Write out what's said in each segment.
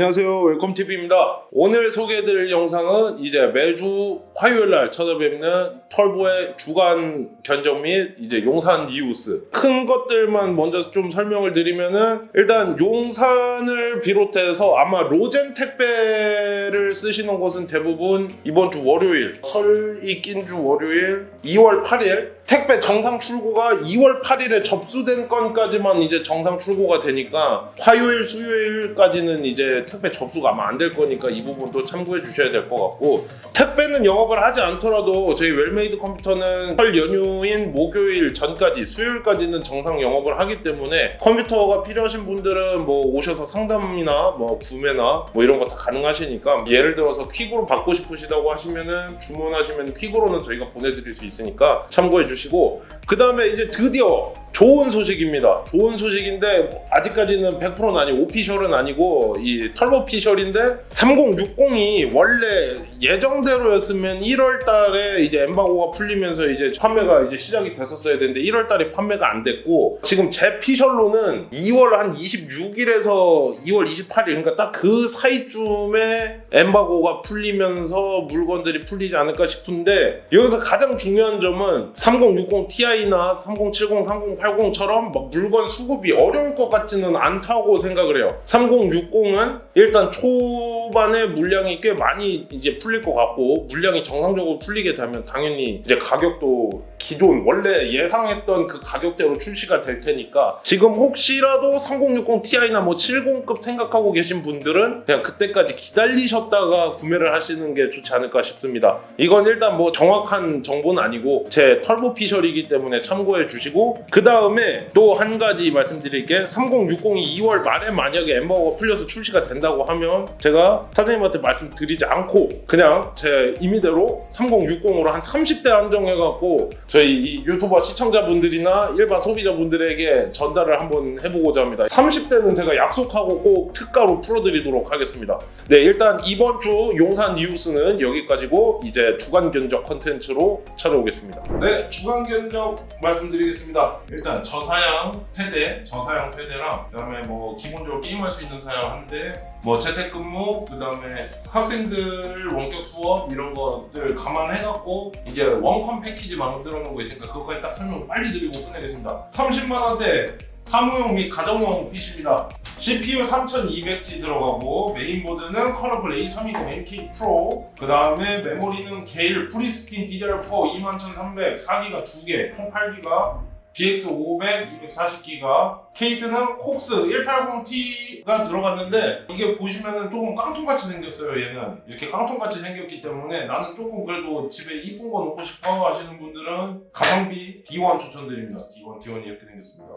안녕하세요. 웰컴TV입니다. 오늘 소개해드릴 영상은 이제 매주 화요일 날 찾아뵙는 털보의 주간 견적 및 이제 용산 리우스. 큰 것들만 먼저 좀 설명을 드리면은 일단 용산을 비롯해서 아마 로젠 택배를 쓰시는 곳은 대부분 이번 주 월요일, 설이 낀 주 월요일 2월 8일 택배 정상 출고가 2월 8일에 접수된 건까지만 이제 정상 출고가 되니까 화요일, 수요일까지는 이제 택배 접수가 아마 안 될 거니까 이 부분도 참고해 주셔야 될 것 같고 택배는 영업을 하지 않더라도 저희 웰메이드 컴퓨터는 설 연휴인 목요일 전까지 수요일까지는 정상 영업을 하기 때문에 컴퓨터가 필요하신 분들은 뭐 오셔서 상담이나 뭐 구매나 뭐 이런 거 다 가능하시니까 예를 들어서 퀵으로 받고 싶으시다고 하시면은 주문하시면 퀵으로는 저희가 보내드릴 수 있으니까 참고해 주시 고 그 다음에 이제 드디어 좋은 소식입니다. 좋은 소식인데 아직까지는 100%는 아니고 오피셜은 아니고 이 털보 피셜인데 3060이 원래 예정대로였으면 1월 달에 이제 엠바고가 풀리면서 이제 판매가 이제 시작이 됐었어야 되는데 1월 달에 판매가 안 됐고 지금 제 피셜로는 2월 한 26일에서 2월 28일 그러니까 딱 그 사이쯤에 엠바고가 풀리면서 물건들이 풀리지 않을까 싶은데 여기서 가장 중요한 점은 3060 Ti나 3070, 3080 처럼 막 물건 수급이 어려울 것 같지는 않다고 생각을 해요. 3060은 일단 초반에 물량이 꽤 많이 이제 풀릴 것 같고 물량이 정상적으로 풀리게 되면 당연히 이제 가격도 기존 원래 예상했던 그 가격대로 출시가 될 테니까 지금 혹시라도 3060 Ti나 뭐 70급 생각하고 계신 분들은 그냥 그때까지 기다리셨다가 구매를 하시는 게 좋지 않을까 싶습니다. 이건 일단 뭐 정확한 정보는 아니고 제 털보 피셜이기 때문에 참고해 주시고 그 다음 에 또 한 가지 말씀드릴 게 3060이 2월 말에 만약에 엠버가 풀려서 출시가 된다고 하면 제가 사장님한테 말씀드리지 않고 그냥 제 임의대로 3060으로 한 30대 한정해갖고 저희 이 유튜버 시청자분들이나 일반 소비자분들에게 전달을 한번 해보고자 합니다. 30대는 제가 약속하고 꼭 특가로 풀어드리도록 하겠습니다. 네, 일단 이번 주 용산 뉴스는 여기까지고 이제 주간 견적 컨텐츠로 찾아오겠습니다. 네, 주간 견적 말씀드리겠습니다. 일단 저사양 세대, 저사양 세대랑 그다음에 뭐 기본적으로 게임할 수 있는 사양 한 대, 뭐 재택근무, 그다음에 학생들 원격 수업 이런 것들 감안해갖고 이제 원컴 패키지 만들어 놓은 거 있으니까 그거까지 딱 설명 빨리 드리고 끝내겠습니다. 30만 원대 사무용 및 가정용 PC입니다. CPU 3200G 들어가고 메인보드는 커러블 A320 MK 프로 그 다음에 메모리는 게일 프리스킨 DDR4 21300 4기가 2개 총 8기가 BX500 240기가 케이스는 콕스 180T가 들어갔는데 이게 보시면은 조금 깡통같이 생겼어요 얘는. 이렇게 깡통같이 생겼기 때문에 나는 조금 그래도 집에 이쁜 거 놓고 싶어 하시는 분들은 가성비 D1 추천드립니다. D1 D1이 이렇게 생겼습니다.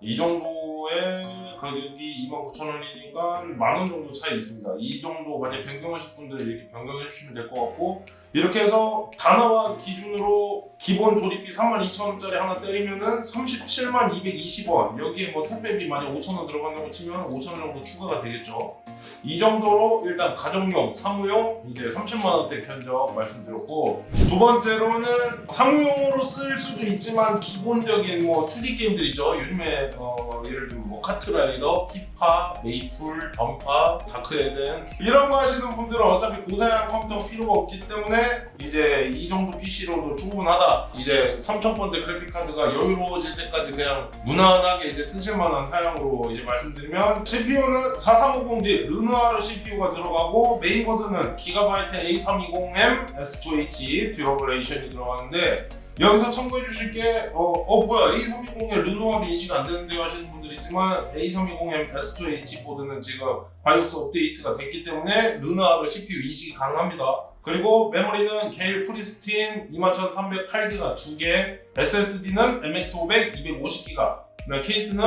이 정도 의 가격이 29,000원이니까 만 원 정도 차이 있습니다. 이 정도 만약 변경하실 분들 이렇게 변경해 주시면 될 것 같고 이렇게 해서 단화와 기준으로 기본 조립비 32,000원짜리 하나 때리면은 37만 220원 여기에 뭐 택배비 만약 5,000원 들어간다고 치면 5,000원 정도 추가가 되겠죠. 이 정도로 일단 가정용, 사무용 이제 30만 원대 견적 말씀드렸고 두 번째로는 사무용으로 쓸 수도 있지만 기본적인 뭐 2D 게임들 있죠. 요즘에 어, 예를 들 면뭐 카트라이더, 피파, 메이플, 던파, 다크에덴 이런 거 하시는 분들은 어차피 고사양 컴퓨터 필요가 없기 때문에 이제 이 정도 PC로도 충분하다. 이제 3000번대 그래픽 카드가 여유로워질 때까지 그냥 무난하게 이제 쓰실 만한 사양으로 이제 말씀드리면 CPU는 4350D 르누아르 CPU가 들어가고 메인보드는 기가바이트 A320M S2H 듀러블레이션이 들어가는데 여기서 참고해 주실 게, 어, 어 뭐야, A320에 르노아르 인식 안 되는데요 하시는 분들 있지만, A320M S2H 보드는 지금 바이오스 업데이트가 됐기 때문에 르노아르 CPU 인식이 가능합니다. 그리고 메모리는 게일 프리스틴 22308기가 2개, SSD는 MX500 250기가, 케이스는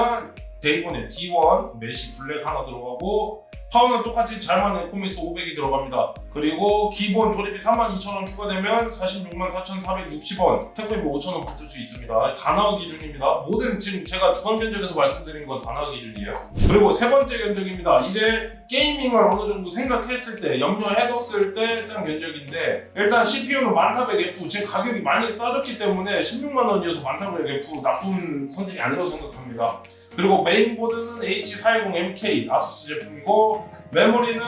데이본의 D1 메시 블랙 하나 들어가고, 파워는 똑같이 잘 맞는 코믹스 500이 들어갑니다. 그리고 기본 조립비 32,000원 추가되면 46만 4,460원, 택배비 5,000원 붙을 수 있습니다. 단화 기준입니다. 모든 지금 제가 주간 견적에서 말씀드린 건 단화 기준이에요. 그리고 세 번째 견적입니다. 이제 게이밍을 어느 정도 생각했을 때, 염려해뒀을 때 짠 견적인데 일단 CPU는 1400F 지금 가격이 많이 싸졌기 때문에 16만 원이어서 1400F 나쁜 선택이 아니라고 생각합니다. 그리고 메인보드는 H410MK 아수스 제품이고 메모리는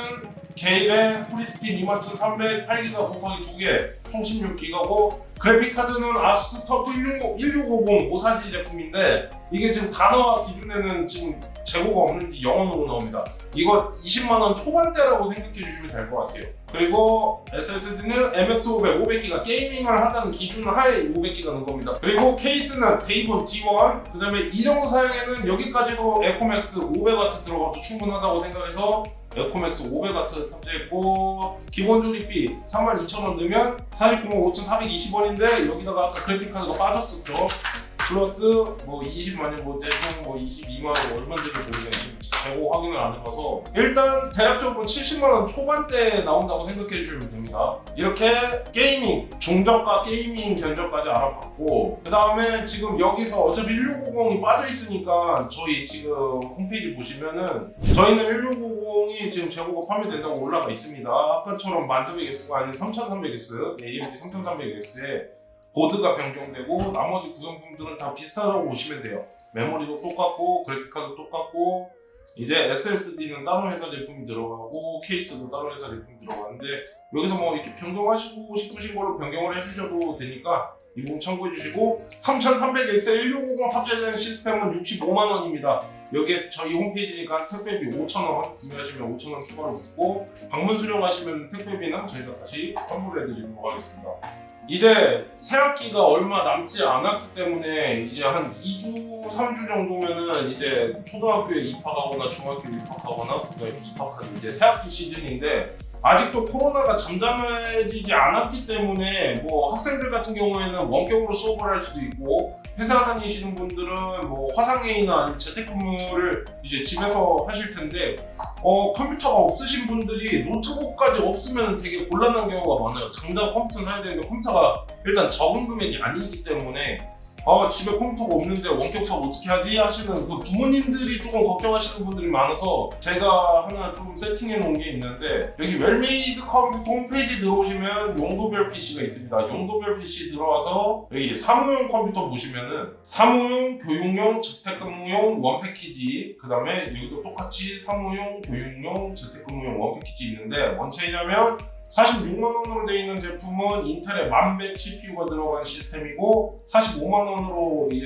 게일의 프리스틴 23300 8기가 곱하기 2개 총 16기가고 그래픽 카드는 아수스 터프 1650 5사지 제품인데 이게 지금 단어와 기준에는 지금 재고가 없는지 영어로 나옵니다. 이거 20만 원 초반대라고 생각해 주시면 될 것 같아요. 그리고 SSD는 MX500 500기가 게이밍을 한다는 기준 하에 500기가 넣은 겁니다. 그리고 케이스는 데이본 D1 그 다음에 이 정도 사양에는 여기까지도 에코맥스 500W 들어가도 충분하다고 생각해서 에코맥스 500W 탑재했고 기본 조립비 32,000원 넣으면 49만 5,420원인데 여기다가 아까 그래픽 카드가 빠졌었죠. 플러스 뭐 20만 원, 뭐 대충 뭐 22만 원 얼마인지를 모르겠는데 재고 확인을 안 해봐서 일단 대략적으로 70만 원 초반대 나온다고 생각해 주시면 됩니다. 이렇게 게이밍 중저가 게이밍 견적까지 알아봤고 그 다음에 지금 여기서 어차피 1690이 빠져 있으니까 저희 지금 홈페이지 보시면은 저희는 1690이 지금 재고가 판매된다고 올라가 있습니다. 아까처럼 만점의 개수가 아닌 3300X, AMD 3300X에 보드가 변경되고 나머지 구성품들은 다 비슷하다고 보시면 돼요. 메모리도 똑같고 그래픽카드 똑같고 이제 SSD는 다른 회사 제품이 들어가고 케이스도 다른 회사 제품이 들어가는데 여기서 뭐 이렇게 변경하시고 싶으신 걸로 변경을 해주셔도 되니까 이 부분 참고해 주시고 3300X 1650 탑재된 시스템은 65만 원입니다. 여기에 저희 홈페이지니까 택배비 5,000원 구매하시면 5,000원 추가로 붙고 방문 수령하시면 택배비는 저희가 다시 환불해 드리도록 하겠습니다. 이제 새학기가 얼마 남지 않았기 때문에 이제 한 2주, 3주 정도면은 이제 초등학교에 입학하거나 중학교에 입학하거나 고등학교에 입학하는 이제 새학기 시즌인데 아직도 코로나가 잠잠해지지 않았기 때문에 뭐 학생들 같은 경우에는 원격으로 수업을 할 수도 있고 회사 다니시는 분들은 뭐 화상회의나 재택근무를 이제 집에서 하실 텐데 어 컴퓨터가 없으신 분들이 노트북까지 없으면 되게 곤란한 경우가 많아요. 당장 컴퓨터 사야 되는데 컴퓨터가 일단 적은 금액이 아니기 때문에 아 집에 컴퓨터가 없는데 원격 수업 어떻게 하지 하시는 그 부모님들이 조금 걱정하시는 분들이 많아서 제가 하나 좀 세팅해 놓은 게 있는데 여기 웰메이드 컴퓨터 홈페이지 들어오시면 용도별 PC가 있습니다. 용도별 PC 들어와서 여기 사무용 컴퓨터 보시면은 사무용, 교육용, 재택근무용 원 패키지 그 다음에 여기도 똑같이 사무용, 교육용, 재택근무용 원 패키지 있는데 뭔 차이냐면 46만 원으로 되어 있는 제품은 인텔의 1100 CPU가 들어간 시스템이고 45만 원으로 이제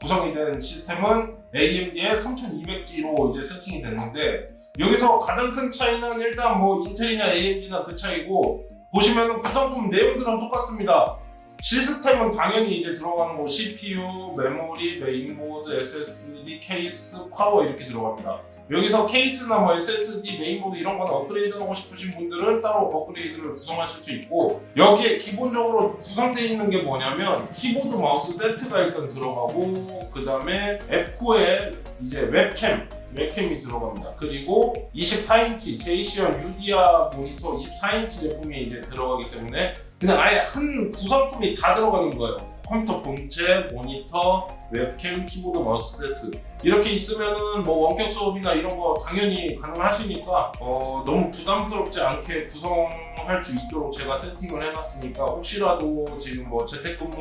구성이 된 시스템은 AMD의 3200G로 이제 세팅이 됐는데 여기서 가장 큰 차이는 일단 뭐 인텔이나 AMD나 그 차이고 보시면은 구성품 내용들은 똑같습니다. 시스템은 당연히 이제 들어가는 거 CPU, 메모리, 메인보드, SSD, 케이스, 파워 이렇게 들어갑니다. 여기서 케이스나 뭐 SSD, 메인보드 이런 거는 업그레이드 하고 싶으신 분들은 따로 업그레이드를 구성하실 수 있고 여기에 기본적으로 구성되어 있는 게 뭐냐면 키보드 마우스 세트가 일단 들어가고 그 다음에 F9에 이제 웹캠 웹캠이 들어갑니다. 그리고 24인치 제이시언 유디아 모니터 24인치 제품이 이제 들어가기 때문에 그냥 아예 한 구성품이 다 들어가는 거예요. 컴퓨터 본체, 모니터, 웹캠, 키보드, 마우스 세트 이렇게 있으면은 뭐 원격 수업이나 이런 거 당연히 가능하시니까 어, 너무 부담스럽지 않게 구성할 수 있도록 제가 세팅을 해놨으니까 혹시라도 지금 뭐 재택근무,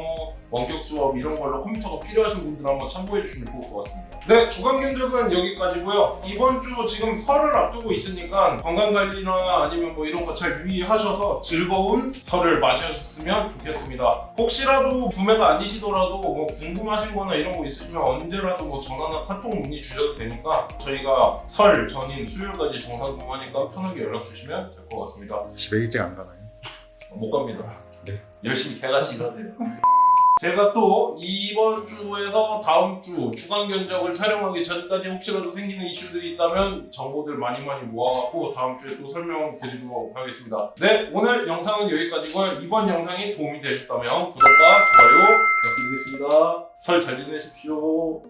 원격 수업 이런 걸로 컴퓨터가 필요하신 분들 한번 참고해 주시면 좋을 것 같습니다. 네, 주간 견적은 여기까지고요. 이번 주 지금 설을 앞두고 있으니까 건강 관리나 아니면 뭐 이런 거 잘 유의하셔서 즐거운 설을 맞이하셨으면 좋겠습니다. 혹시라도 구매가 아니시더라도 뭐 궁금하신 거나 이런 거 있으시면 언제라도 뭐 전화나 카톡 문의 주셔도 되니까 저희가 설 전인 수요일까지 정상 근무하니까 편하게 연락 주시면 될 것 같습니다. 집에 일찍 안 가나요? 못 갑니다. 네. 열심히 개같이 일하세요. 제가 또 이번 주에서 다음 주 주간 견적을 촬영하기 전까지 혹시라도 생기는 이슈들이 있다면 정보들 많이 많이 모아갖고 다음 주에 또 설명 드리도록 하겠습니다. 네, 오늘 영상은 여기까지고요. 이번 영상이 도움이 되셨다면 구독과 좋아요 부탁드리겠습니다. 설 잘 지내십시오.